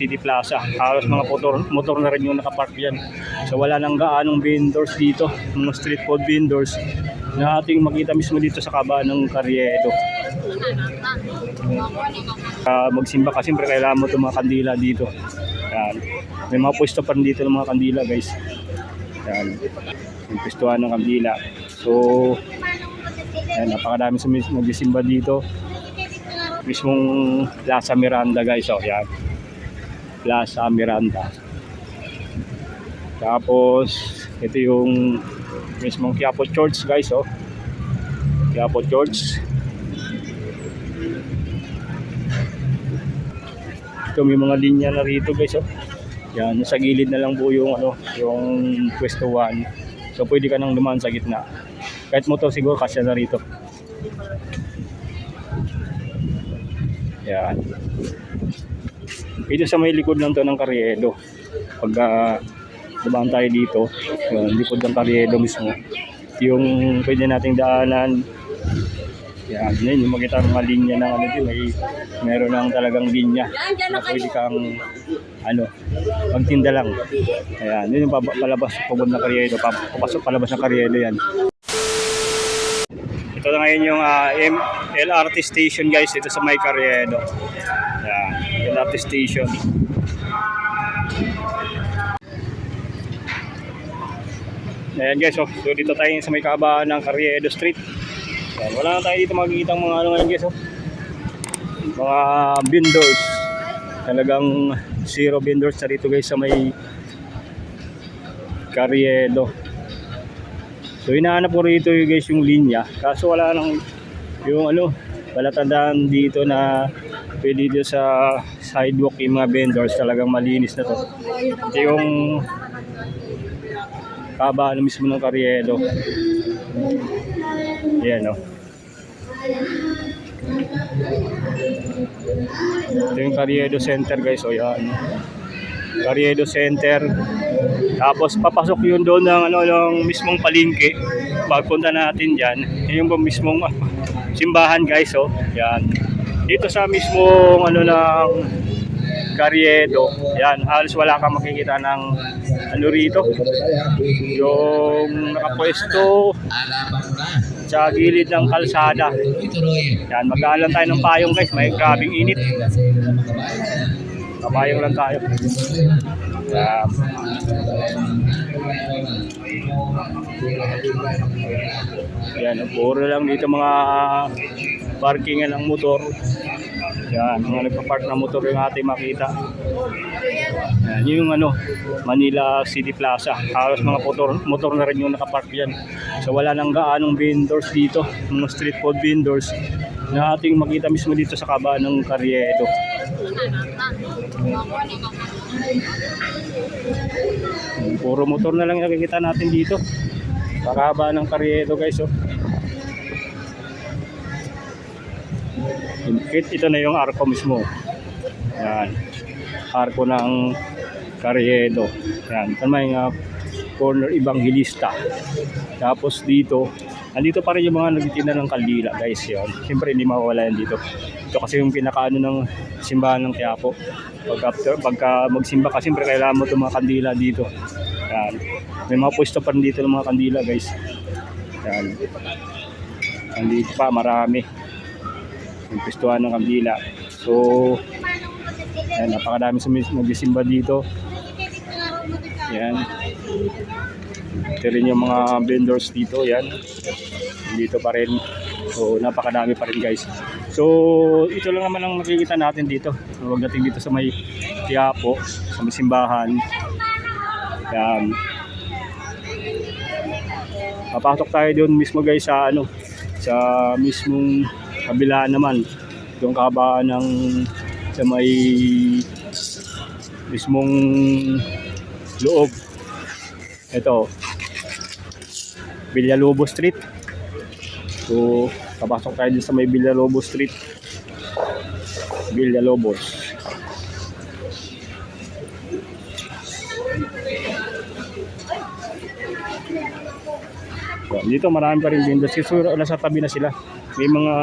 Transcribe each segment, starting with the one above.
City Plaza. Halos mga motor, motor na rin yung nakapark dyan. So wala nang gaanong vendors dito, mga street food vendors na ating makita mismo dito sa kabaan ng Carriedo. Ah, magsimba ka, siyempre kailangan mo itong mga kandila dito. Yan. May mga pwesto pa rin dito ng mga kandila guys. Yan. Yung pwestuhan ng kandila. So, yan, napakadami sa nagsisimba dito. Mismong Plaza Miranda guys. Oh, yan. Plaza Miranda. Tapos, ito yung mismong Quiapo Church guys. Oh. Quiapo Church. Ito may mga linya na rito guys. Oh. Yan, sa gilid na lang po yung ano, yung pwesto 1. So pwede ka nang dumaan sa gitna. Kahit motor siguro kasya na rito. Yan. Ito sa may likod lang to ng Carriedo. Pag uh, dumaan tayo dito, yun, likod ng Carriedo mismo. Yung pwede nating daanan. Yan, yun, yung makita mga linya ng ano din, may meron lang talagang linya na pwede kang ano, magtinda lang. Ayan, yun yung palabas pabod na karyedo, pa- papasok palabas ng karyedo yan. Ito na ngayon yung ah, M- LRT station guys, ito sa may karyedo. LRT station. Ayan guys, oh, so dito tayo sa may kabaan ng Carriedo Street. Ayan, wala na tayo dito makikita mga ano ngayon guys, oh. Mga vendors. Talagang zero vendors na rito guys sa may Carriedo. So hinahanap ko rito guys yung linya. Kaso wala nang yung ano, wala tandaan dito na pwede dito sa sidewalk yung mga vendors talagang malinis na to. Ito yung kabaan mismo ng Carriedo. Yan o. Ito yung Carriedo Center guys. O yan. Carriedo Center. Tapos papasok yun doon ng ano ng mismong palengke. Pagpunta natin diyan, yung po mismong ah, simbahan guys, oh. Yan. Dito sa mismong ano ng Carriedo. Yan, halos wala kang makikita ng ano rito. Yung nakapwesto sa gilid ng kalsada. Yan, mag-aalan tayo ng payong guys. May grabing init. Kapayong lang tayo. Yan. Yan, puro lang dito mga parkingan ng motor. Yan, mga nagpa-park na motor yung ating makita. Yan, yun yung ano, Manila City Plaza. Halos mga motor, motor na rin yung nakapark dyan. So wala nang gaanong vendors dito, mga street food vendors na ating makita mismo dito sa kabaan ng Carriedo. Puro motor na lang nakikita natin dito. Pakaba ng Carriedo guys oh. It, ito na yung arko mismo. Yan. Arko ng Carriedo. Yan. Ito may uh, corner Evangelista. Tapos dito, andito pa rin yung mga nagtitinda ng kaldila guys yan. Siyempre hindi mawawala yan dito. Ito kasi yung pinakaano ng simbahan ng Quiapo. Pag after, pagka magsimba ka, siyempre kailangan mo itong mga kandila dito. Yan. May mga pwesto pa rin dito ng mga kandila guys. Yan. Andito pa, marami. Yung pwestuhan ng kandila. So, yan, napakadami sa nagsisimba dito. Yan. Ito rin yung mga vendors dito, yan. Dito pa rin. So, napakadami pa rin guys. So, ito lang naman ang makikita natin dito. So, dating dito sa may Quiapo, sa may simbahan. Yan. Papasok tayo doon mismo guys sa ano, sa mismong kabila naman. Yung kabaan ng sa may mismong loob. Ito. Villalobos Street. So, papasok tayo din sa may Villalobos Street. Villalobos. So, dito marami pa rin windows. Siguro nasa tabi na sila. May mga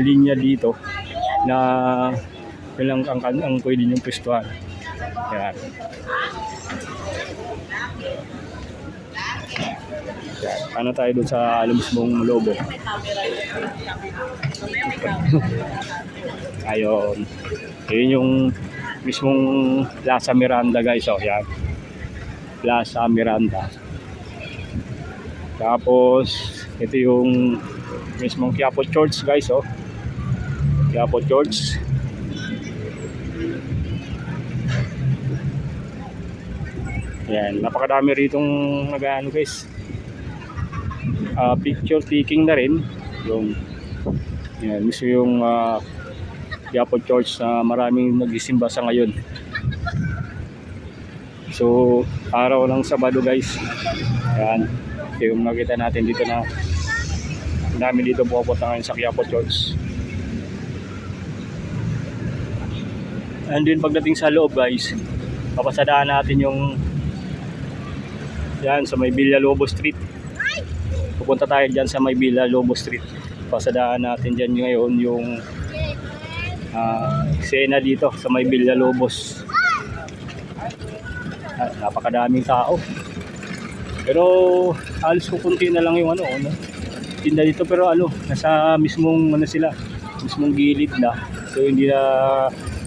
linya dito na ilang ang, ang, ang pwede niyong pwestuhan. Yan. Ano tayo dun sa alam mismong lobo? Ayun. Yun yung mismong Plaza Miranda guys. Oh, yan. Plaza Miranda. Tapos, ito yung mismong Quiapo Church guys. Oh. Quiapo Church. Yan, napakadami ritong nag-ano guys. Ah, picture taking na rin. Yung yan, mismo yung uh, Quiapo Church na maraming nagsisimba sa ngayon. So, araw ng Sabado guys. Yan, yung nakita natin dito na dami dito pupunta ngayon sa Quiapo Church. And then pagdating sa loob guys, papasadaan natin yung yan sa may Villa Lobo Street. Pupunta tayo dyan sa may Villa Lobo Street. Pasadaan natin dyan ngayon yung ah, eksena dito sa may Villa Lobos. Ah, napakadaming tao. Pero halos kukunti na lang yung ano, ano tinda dito pero ano, nasa mismong ano sila, mismong gilid na. So hindi na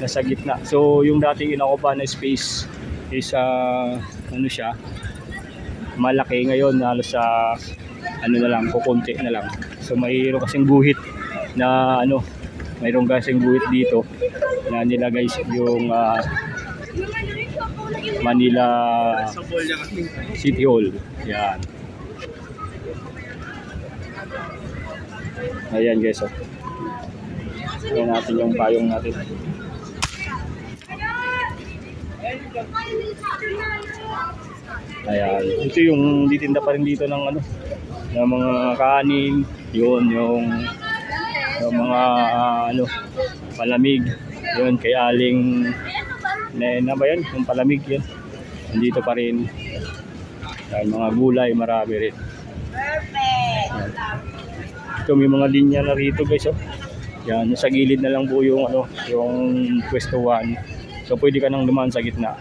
nasa gitna. So yung dating inakupa na space is ah, ano siya, malaki ngayon halos sa ano na lang, kukunti na lang. So mayroon kasing guhit na ano, mayroon kasing guhit dito na nilagay yung ah, Manila City Hall. Yan. Ayan guys. Oh. Ayan natin yung payong natin. Ayan. Ito yung ditinda pa rin dito ng ano, ng mga kanin, yun yung yung mga ah, ano, palamig. Yun kay Aling na ba yan? Yung palamig yan. Nandito pa rin. Ayan, mga gulay, marami rin. Ayan. Ito may mga linya na rito guys oh. Yan, sa gilid na lang po yung ano, yung pwesto 1. So pwede ka nang dumaan sa gitna.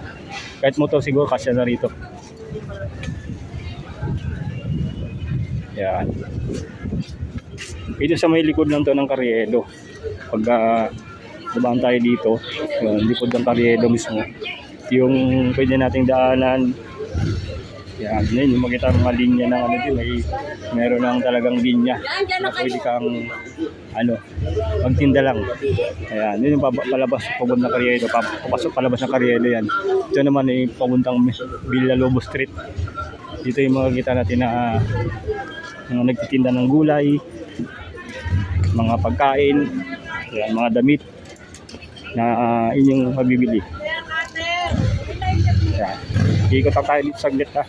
Kahit motor siguro kasya na rito. Yan. Ito sa may likod lang to ng Karyedo. Pag ah, dumaan tayo dito, yun, likod ng Karyedo mismo. Yung pwede nating daanan. Yan, yun, yung makita mga linya ng ano din, may meron lang talagang linya na pwede kang ano, magtinda lang. Ayan, yun yung palabas pabund na Karyedo, pa- papasok palabas ng Karyedo yan. Ito naman ay pabuntang Villa Lobo Street. Dito yung makikita natin na mga nagtitinda ng gulay, mga pagkain, ayan, mga damit na ah, inyong mabibili. Ayan. Ikot tayo dito saglit ha.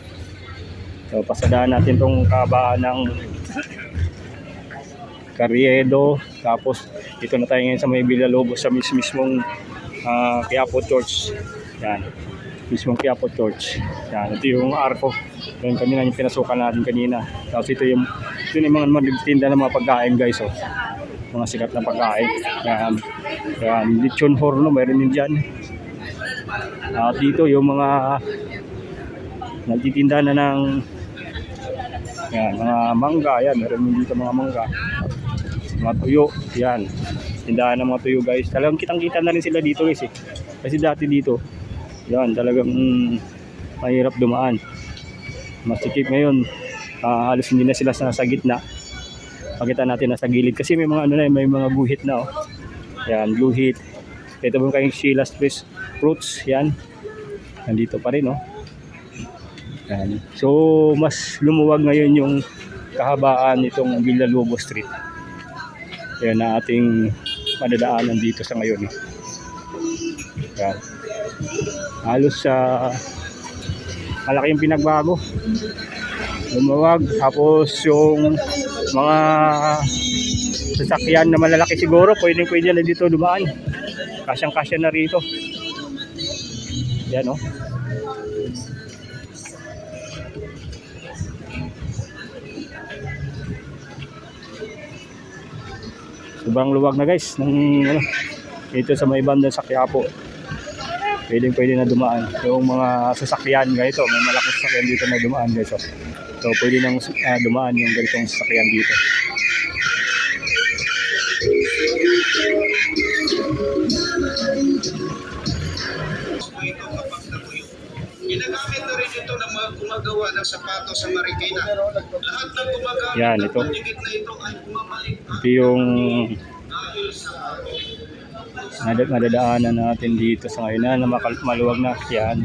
So, pasadaan natin tong kabaan ng Carriedo. Tapos, dito na tayo ngayon sa may Villa Lobos sa mis mismong ah, Quiapo Church. Yan. Mismong Quiapo Church. Yan. Ito yung arko. Yung kanina yung pinasukan natin kanina. Tapos ito yung, ito yung mga magtinda ng mga pagkain guys. Oh. Mga sikat na pagkain. Yan. Yan. Lechon horno, meron din dyan. At dito yung mga nagtitinda na ng yan, mga mangga, yan, meron din dito mga mangga. Mga tuyo, yan. Tindahan ng mga tuyo guys. Talagang kitang-kita na rin sila dito guys eh. Kasi dati dito, yan, talagang mm, mahirap dumaan. Masikip ngayon, ah, halos hindi na sila nasa gitna. Pakita natin nasa gilid kasi may mga ano na, may mga guhit na oh. Yan, guhit. Ito po kayong Sheila's Fresh Fruits, yan. Nandito pa rin oh. Yan. So, mas lumuwag ngayon yung kahabaan nitong Villa Lobo Street. Yan na ating madadaanan dito sa ngayon. eh. Yan. Halos sa malaki yung pinagbago. Lumuwag. Tapos yung mga sasakyan na malalaki siguro, pwedeng pwede na dito dumaan. Kasyang kasya na rito. Yan oh. Sobrang luwag na guys ng ano, dito sa may banda sa Quiapo. Pwede pwede na dumaan. Yung mga sasakyan ganito, may malaking sasakyan dito na dumaan guys. oh. So pwede nang ah, dumaan yung ganitong sasakyan dito. Ginagamit na rin ito ng mga gumagawa ng sapatos sa Marikina. Lahat ng gumagamit Yan, ng ito. pandikit na ito ay bumabalik Ito yung madadaanan natin dito sa ngayon na makal- maluwag na yan.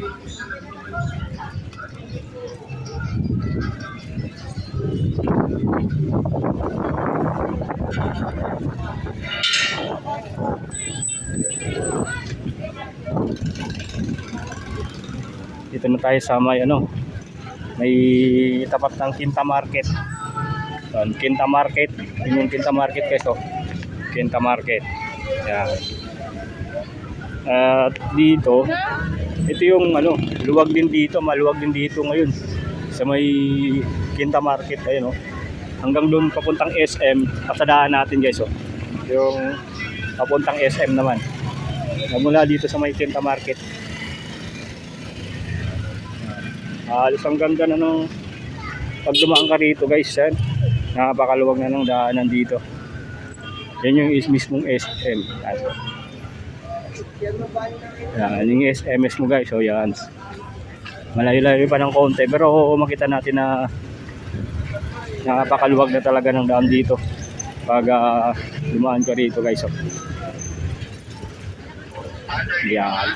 Dito na tayo sa may ano, may tapat ng Quinta Market. Yan, Quinta Market. Yun yung Quinta Market keso. Quinta Market. Yan. At dito, ito yung ano, luwag din dito, maluwag din dito ngayon. Sa may Quinta Market, ayun oh. Hanggang doon papuntang SM, pasadaan natin guys oh. Yung papuntang SM naman. Na Mula dito sa may Quinta Market. Halos ang ganda na nung pag dumaan ka rito guys, yan. Napakaluwag na ng daanan dito. Yan yung is mismong SM. Yan. Yan, yung SMS mo guys, so yan. Malayo-layo pa ng konti, pero makita natin na napakaluwag na talaga ng daan dito pag ah, dumaan ka rito guys. Oh. Yan.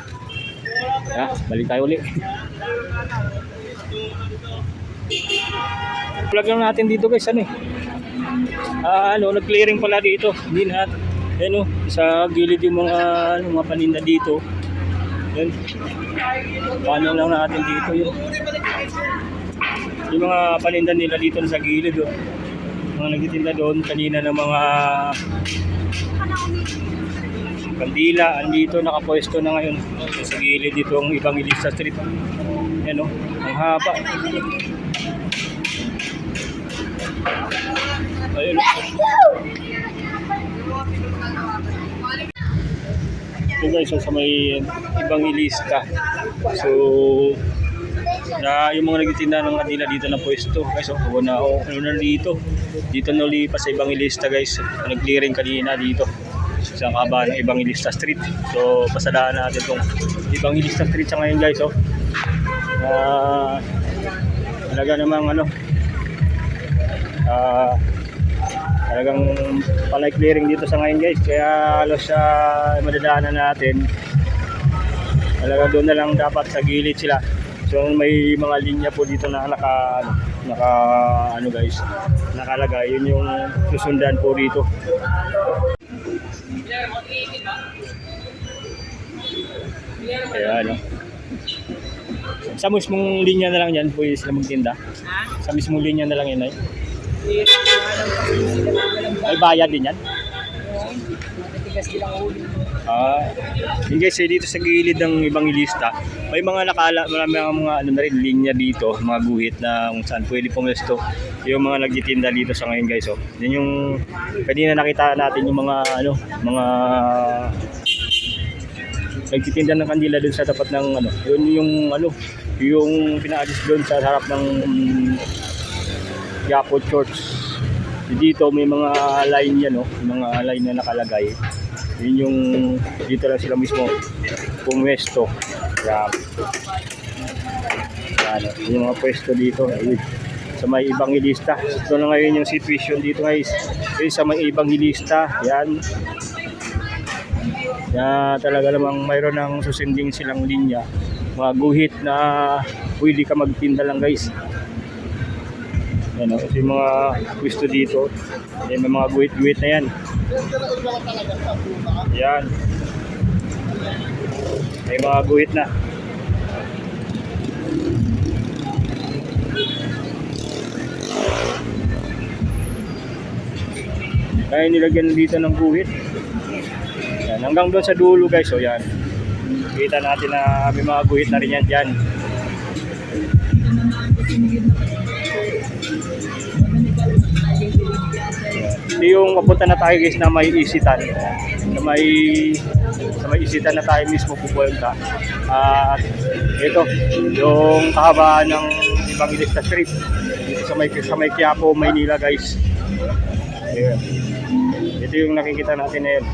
Yeah, balik tayo ulit. Vlog lang natin dito guys, ano eh. Ah, ano, nag-clearing pala dito. Hindi na, ano, sa gilid yung mga, ano, mga paninda dito. Yan. Paano lang natin dito yun. Yung mga paninda nila dito sa gilid, oh. Mga nagtitinda doon kanina ng mga kandila, andito nakapwesto na ngayon sa gilid dito ang ibang Elisa Street. Yan oh, ang haba. Ayun. Ito guys, so sa may ibang ilista. So, na yung mga nagtitinda ng kanila dito na pwesto. Guys, oh, oh, na, oh, ano na dito. Dito na lipas sa ibang ilista guys. Nag-clearing kanina dito sa kaba ng ibang ilista street. So, pasadaan natin itong ibang ilista street sa ngayon guys. Oh. Ah, talaga namang ano, ah, talagang palay clearing dito sa ngayon guys. Kaya halos sa madadaanan natin. Talaga doon na lang dapat sa gilid sila. So may mga linya po dito na naka ano, naka ano guys nakalagay. Yun yung susundan po dito kaya ano sa mismong linya na lang yan po sila magtinda. Sa mismong linya na lang yan ay. Hindi may bayad din yan. Ah, yun guys, eh, dito sa gilid ng ibang ilista, may mga nakala, marami mga, mga ano na rin, linya dito, mga guhit na kung saan pwede pumesto. Yung mga nagtitinda dito sa ngayon guys, oh. Yan yung, kanina nakita natin yung mga, ano, mga nagtitinda ng kandila doon sa tapat ng ano, yun yung ano, yung pinaalis doon sa harap ng Yapo Church. Dito may mga line yan, oh, may mga line na nakalagay. Yun yung dito lang sila mismo pumwesto. Yan. Yan, oh, yung mga pwesto dito. Ayun. Sa may ibang ilista. Ito na ngayon yung situation dito guys. Ayun, sa may ibang ilista. Yan. Yan talaga namang mayroon ng susinding silang linya. Mga guhit na pwede ka magtinda lang guys. Yan o, ito yung mga pwesto dito. Yan, may mga guhit-guhit na yan. Yan. May mga guhit na. Kaya nilagyan dito ng guhit. Yan, hanggang doon sa dulo guys, so yan. Kita natin na may mga guhit na rin yan dyan. Yung papunta na tayo guys na may isitan. Na may sa may isita na tayo mismo pupunta. At ito, yung kahabaan ng Evangelista Street. Dito sa may, sa may Quiapo, Maynila guys. Ayan. Ito yung nakikita natin na yan.